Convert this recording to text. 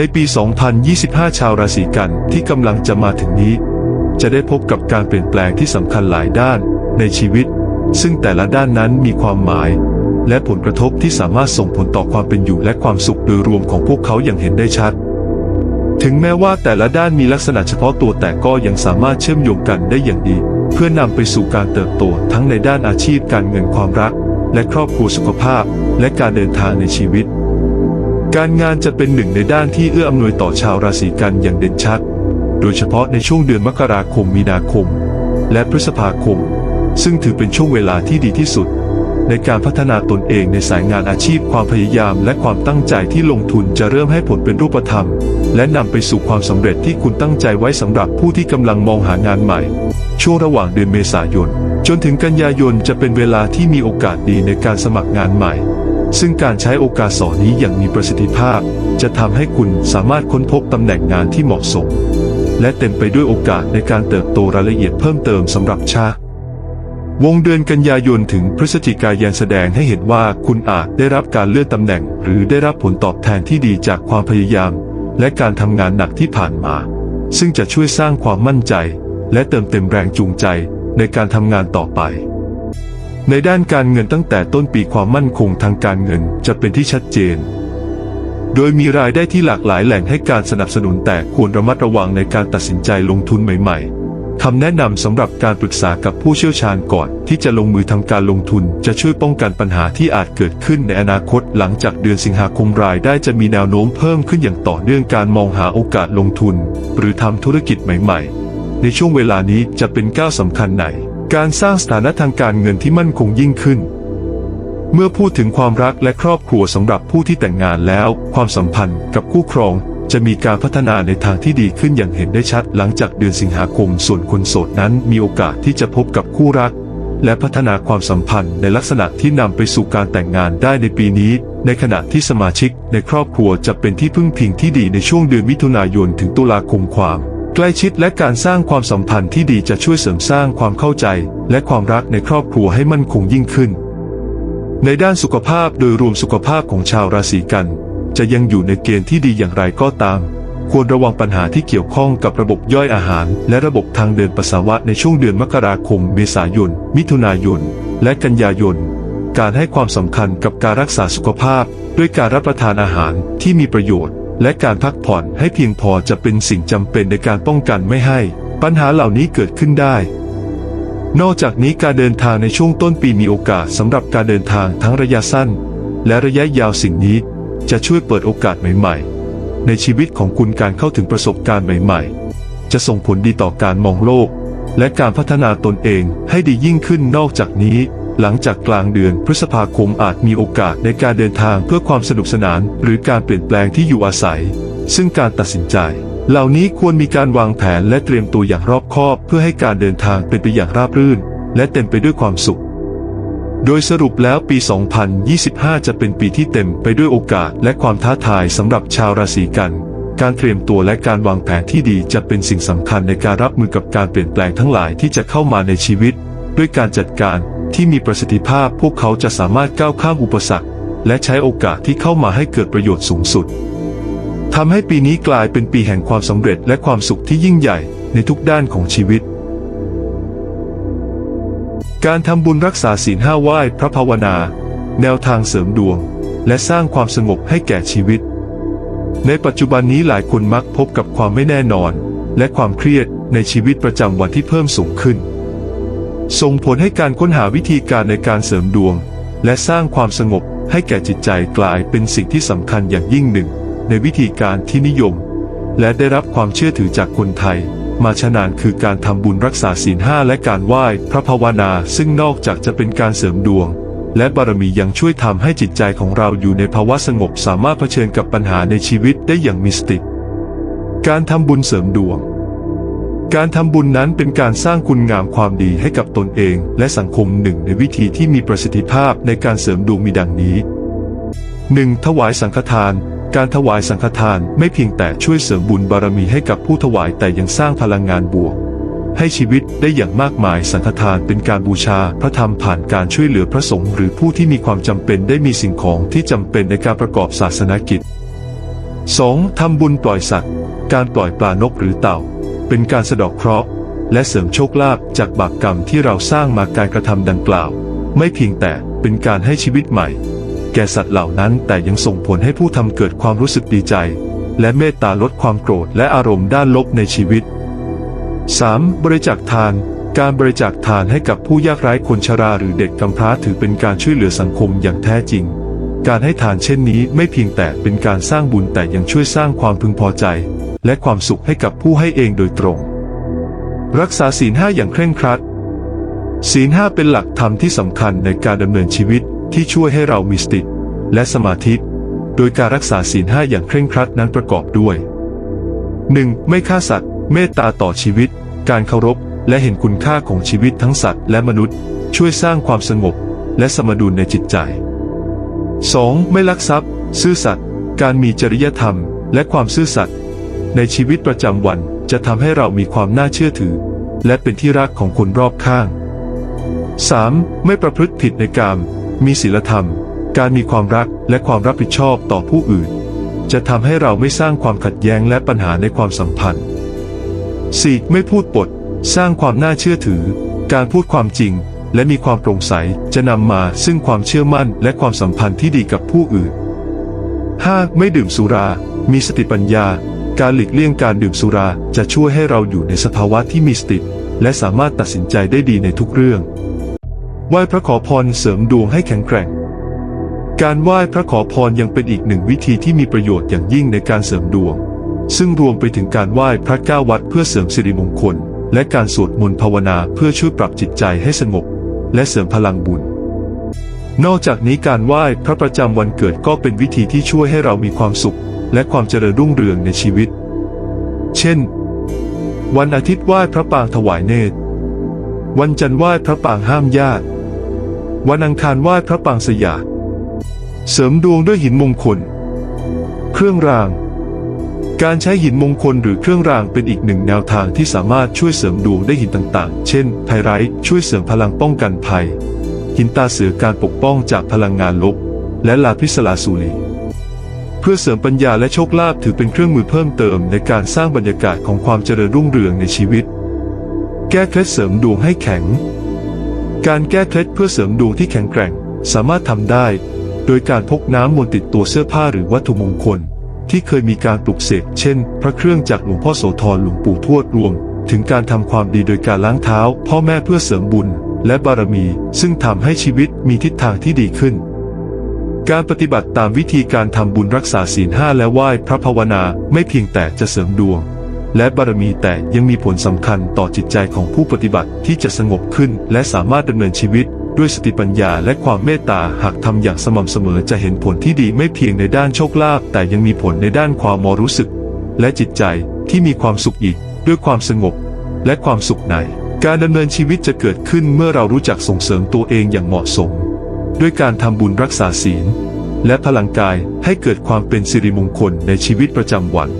ในปี 2025 ชาวราศีกันที่กำลังจะมาถึงนี้ จะได้พบกับการเปลี่ยนแปลงที่สำคัญหลายด้านในชีวิต ซึ่งแต่ละด้านนั้นมีความหมาย และผลกระทบที่สามารถส่งผลต่อความเป็นอยู่และความสุขโดยรวมของพวกเขาอย่างเห็นได้ชัด ถึงแม้ว่าแต่ละด้านมีลักษณะเฉพาะตัวแต่ก็ยังสามารถเชื่อมโยงกันได้อย่างดี เพื่อนำไปสู่การเติบโตทั้งในด้านอาชีพการเงินความรัก และครอบครัวสุขภาพ และการเดินทางในชีวิต การงานจะเป็นหนึ่งในด้านที่เอื้ออำนวยต่อชาวราศีกันอย่างเด่นชัด โดยเฉพาะในช่วงเดือนมกราคมมีนาคม และพฤษภาคม ซึ่งถือเป็นช่วงเวลาที่ดีที่สุด ในการพัฒนาตนเองในสายงานอาชีพความพยายามและความตั้งใจที่ลงทุนจะเริ่มให้ผลเป็นรูปธรรม และนำไปสู่ความสำเร็จที่คุณตั้งใจไว้สำหรับผู้ที่กำลังมองหางานใหม่ ช่วงระหว่างเดือนเมษายน จนถึงกันยายนจะเป็นเวลาที่มีโอกาสดีในการสมัครงานใหม่ ซึ่งการใช้โอกาสสอนนี้อย่างมีประสิทธิภาพ จะทำให้คุณสามารถค้นพบตำแหน่งงานที่เหมาะสม และเต็มไปด้วยโอกาสในการเติบโตรายละเอียดเพิ่มเติมสำหรับชาวงเดือนกันยายนถึงพฤศจิกายนแสดงให้เห็นว่าคุณอาจได้รับการเลื่อนตำแหน่ง หรือได้รับผลตอบแทนที่ดีจากความพยายาม และการทำงานหนักที่ผ่านมา ซึ่งจะช่วยสร้างความมั่นใจ และเติมเต็มแรงจูงใจในการทำงานต่อไป ในด้านการเงินตั้งแต่ต้นปีความมั่นคงทางการเงินจะเป็นที่ชัดเจน โดยมีรายได้ที่หลากหลายแหล่งให้การสนับสนุนแต่ควรระมัดระวังในการตัดสินใจลงทุนใหม่ ๆ คำแนะนำสำหรับการปรึกษากับผู้เชี่ยวชาญก่อนที่จะลงมือทำการลงทุนจะช่วยป้องกันปัญหาที่อาจเกิดขึ้นในอนาคตหลังจากเดือนสิงหาคมรายได้จะมีแนวโน้มเพิ่มขึ้นอย่างต่อเนื่องการมองหาโอกาสลงทุน หรือทำธุรกิจใหม่ ๆ ในช่วงเวลานี้จะเป็นก้าวสำคัญไหน การสร้างสถานะทางการเงินที่มั่นคงยิ่งขึ้น เมื่อพูดถึงความรักและครอบครัวสำหรับผู้ที่แต่งงานแล้ว ความสัมพันธ์กับคู่ครองจะมีการพัฒนาในทางที่ดีขึ้นอย่างเห็นได้ชัดหลังจากเดือนสิงหาคม ส่วนคนโสดนั้นมีโอกาสที่จะพบกับคู่รัก และพัฒนาความสัมพันธ์ในลักษณะที่นำไปสู่การแต่งงานได้ในปีนี้ ในขณะที่สมาชิกในครอบครัวจะเป็นที่พึ่งพิงที่ดีในช่วงเดือนมิถุนายนถึงตุลาคมความ ใกล้ชิดและการสร้างความสัมพันธ์ที่ดีจะช่วยเสริมสร้างความเข้าใจ และความรักในครอบครัวให้มั่นคงยิ่งขึ้น ในด้านสุขภาพโดยรวมสุขภาพของชาวราศีกัน จะยังอยู่ในเกณฑ์ที่ดีอย่างไรก็ตาม ควรระวังปัญหาที่เกี่ยวข้องกับระบบย่อยอาหาร และระบบทางเดินปัสสาวะในช่วงเดือนมกราคม เมษายน มิถุนายน และกันยายน การให้ความสำคัญกับการรักษาสุขภาพ ด้วยการรับประทานอาหารที่มีประโยชน์ และการพักผ่อนให้เพียงพอจะเป็นสิ่งจำเป็นในการป้องกันไม่ให้ ปัญหาเหล่านี้เกิดขึ้นได้ นอกจากนี้การเดินทางในช่วงต้นปีมีโอกาสสำหรับการเดินทางทั้งระยะสั้น และระยะยาวสิ่งนี้ จะช่วยเปิดโอกาสใหม่ ๆ ในชีวิตของคุณการเข้าถึงประสบการณ์ใหม่ ๆ จะส่งผลดีต่อการมองโลก และการพัฒนาตนเองให้ดียิ่งขึ้นนอกจากนี้ หลังจากกลางเดือนพฤษภาคมอาจมีโอกาสในการเดินทางเพื่อความสนุกสนาน หรือการเปลี่ยนแปลงที่อยู่อาศัย ซึ่งการตัดสินใจ เหล่านี้ควรมีการวางแผนและเตรียมตัวอย่างรอบคอบ เพื่อให้การเดินทางเป็นไปอย่างราบรื่น และเต็มไปด้วยความสุข โดยสรุปแล้วปี 2025 จะเป็นปีที่เต็มไปด้วยโอกาสและความท้าทายสำหรับชาวราศีกันการเตรียมตัวและการวางแผนที่ดีจะเป็นสิ่งสำคัญในการรับมือกับการเปลี่ยนแปลงทั้งหลายที่จะเข้ามาในชีวิต ด้วยการจัดการที่มีประสิทธิภาพพวกเขาจะสามารถก้าวข้ามอุปสรรค และใช้โอกาสที่เข้ามาให้เกิดประโยชน์สูงสุดทำให้ปีนี้กลายเป็นปีแห่งความสำเร็จและความสุขที่ยิ่งใหญ่ในทุกด้านของชีวิต การทำบุญรักษาศีลห้าไหว้พระภาวนา แนวทางเสริมดวง และสร้างความสงบให้แก่ชีวิต ในปัจจุบันนี้หลายคนมักพบกับความไม่แน่นอน และความเครียดในชีวิตประจำวันที่เพิ่มสูงขึ้น ส่งผลให้การค้นหาวิธีการในการเสริมดวง และสร้างความสงบให้แก่จิตใจกลายเป็นสิ่งที่สำคัญอย่างยิ่งหนึ่ง ในวิธีการที่นิยม และได้รับความเชื่อถือจากคนไทย มาชนานคือการทำบุญรักษาศีลห้าและการไหว้พระภาวนา ซึ่งนอกจากจะเป็นการเสริมดวง และบารมียังช่วยทำให้จิตใจของเราอยู่ในภาวะสงบสามารถเผชิญกับปัญหาในชีวิตได้อย่างมีสติ การทำบุญเสริมดวง การทำบุญนั้นเป็นการสร้างคุณงามความดีให้กับตนเอง และสังคมหนึ่งในวิธีที่มีประสิทธิภาพในการเสริมดวงมีดังนี้ 1. ถวายสังฆทาน การถวายสังฆทานไม่เพียงแต่ช่วยเสริมบุญบารมีให้กับผู้ถวายแต่ยังสร้างพลังงานบวก ให้ชีวิตได้อย่างมากมายสังฆทานเป็นการบูชาพระธรรมผ่านการช่วยเหลือพระสงฆ์หรือผู้ที่มีความจำเป็นได้มีสิ่งของที่จำเป็นในการประกอบศาสนกิจ 2. ทำบุญปล่อยสัตว์ การปล่อยปลานกหรือเต่า เป็นการสะดอกเคราะห์และเสริมโชคลาภจากบาปกรรมที่เราสร้างมาการกระทำดังกล่าว ไม่เพียงแต่เป็นการให้ชีวิตใหม่ แก่สัตว์เหล่านั้นแต่ยังส่งผลให้ผู้ทำเกิดความรู้สึกดีใจ และเมตตาลดความโกรธและอารมณ์ด้านลบในชีวิต 3. บริจาคทานการบริจาคทานให้กับผู้ยากไร้คนชราหรือเด็กกำพร้าถือเป็นการช่วยเหลือสังคมอย่างแท้จริง การให้ทานเช่นนี้ไม่เพียงแต่เป็นการสร้างบุญแต่ยังช่วยสร้างความพึงพอใจ และความสุขให้กับผู้ให้เองโดยตรง รักษาศีลห้าอย่างเคร่งครัด ศีลห้าเป็นหลักธรรมที่สำคัญในการดำเนินชีวิตที่ช่วยให้เรามีสติและสมาธิโดยการรักษาศีลห้าอย่างเคร่งครัดนั้นประกอบด้วย 1. ไม่ฆ่าสัตว์ เมตตาต่อชีวิต การเคารพ และเห็นคุณค่าของชีวิตทั้งสัตว์และมนุษย์ ช่วยสร้างความสงบ และสมดุลในจิตใจ 2. ไม่ลักทรัพย์ ซื่อสัตย์ การมีจริยธรรม และความซื่อสัตย์ ในชีวิตประจำวันจะทำให้เรามีความน่าเชื่อถือ และเป็นที่รักของคนรอบข้าง 3. ไม่ประพฤติผิดในกาม มีศีลธรรม การมีความรักและความรับผิดชอบต่อผู้อื่น จะทำให้เราไม่สร้างความขัดแย้งและปัญหาในความสัมพันธ์ 4. ไม่พูดปด สร้างความน่าเชื่อถือ การพูดความจริง และมีความโปร่งใสจะนำมาซึ่งความเชื่อมั่นและความสัมพันธ์ที่ดีกับผู้อื่น 5. ไม่ดื่มสุรา มีสติปัญญา การหลีกเลี่ยงการดื่มสุราจะช่วยให้เราอยู่ในสภาวะที่มีสติ และสามารถตัดสินใจได้ดีในทุกเรื่อง ไหว้พระขอพรเสริมดวงให้แข็งแกร่ง การไหว้พระขอพรยังเป็นอีกหนึ่งวิธีที่มีประโยชน์อย่างยิ่งในการเสริมดวง ซึ่งรวมไปถึงการไหว้พระเก้าวัดเพื่อเสริมสิริมงคล และการสวดมนต์ภาวนาเพื่อช่วยปรับจิตใจให้สงบ และเสริมพลังบุญนอกจากนี้การไหว้พระประจำวันเกิดก็เป็นวิธีที่ช่วยให้เรามีความสุข และความเจริญรุ่งเรืองในชีวิต เช่น วันอาทิตย์ไหว้พระปางถวายเนตร วันจันทร์ไหว้พระปางห้ามญาติ วันอังคารไหว้พระปางสยามเสริมดวงด้วยหินมงคล เครื่องราง การใช้หินมงคลหรือเครื่องรางเป็นอีกหนึ่งแนวทางที่สามารถช่วยเสริมดวงได้หินต่างๆ เช่น ไพไรท์ช่วยเสริมพลังป้องกันภัย หินตาเสือการปกป้องจากพลังงานลบ และลาพิสลาสูลี พื่อเสริมปัญญาและโชคลาภถือเป็นเครื่องมือเพิ่มเติมในการสร้างบรรยากาศของความเจริญรุ่งเรืองในชีวิต แก้เคล็ดเสริมดวงให้แข็ง การแก้เคล็ดเพื่อเสริมดวงที่แข็งแกร่ง สามารถทำได้ โดยการพกน้ำมนต์ติดตัวเสื้อผ้าหรือวัตถุมงคล ที่เคยมีการปลุกเสกเช่น พระเครื่องจากหลวงพ่อโสธรหลวงปู่ทวดรวม ถึงการทำความดีโดยการล้างเท้า พ่อแม่เพื่อเสริมบุญ และบารมี ซึ่งทำให้ชีวิตมีทิศทางที่ดีขึ้น การปฏิบัติตามวิธีการทำบุญรักษาศีลห้าและไหว้พระภาวนาไม่เพียงแต่จะเสริมดวง และบารมีแต่ยังมีผลสำคัญต่อจิตใจของผู้ปฏิบัติที่จะสงบขึ้น และสามารถดำเนินชีวิตด้วยสติปัญญาและความเมตตาหากทำอย่างสม่ำเสมอจะเห็นผลที่ดีไม่เพียงในด้านโชคลาภแต่ยังมีผลในด้านความมรู้สึก และจิตใจที่มีความสุขอีกด้วยความสงบ และความสุขใน การดำเนินชีวิตจะเกิดขึ้นเมื่อเรารู้จักส่งเสริมตัวเองอย่างเหมาะสม ด้วยการทำบุญรักษาศีล และพลังกายให้เกิดความเป็นสิริมงคลในชีวิตประจำวัน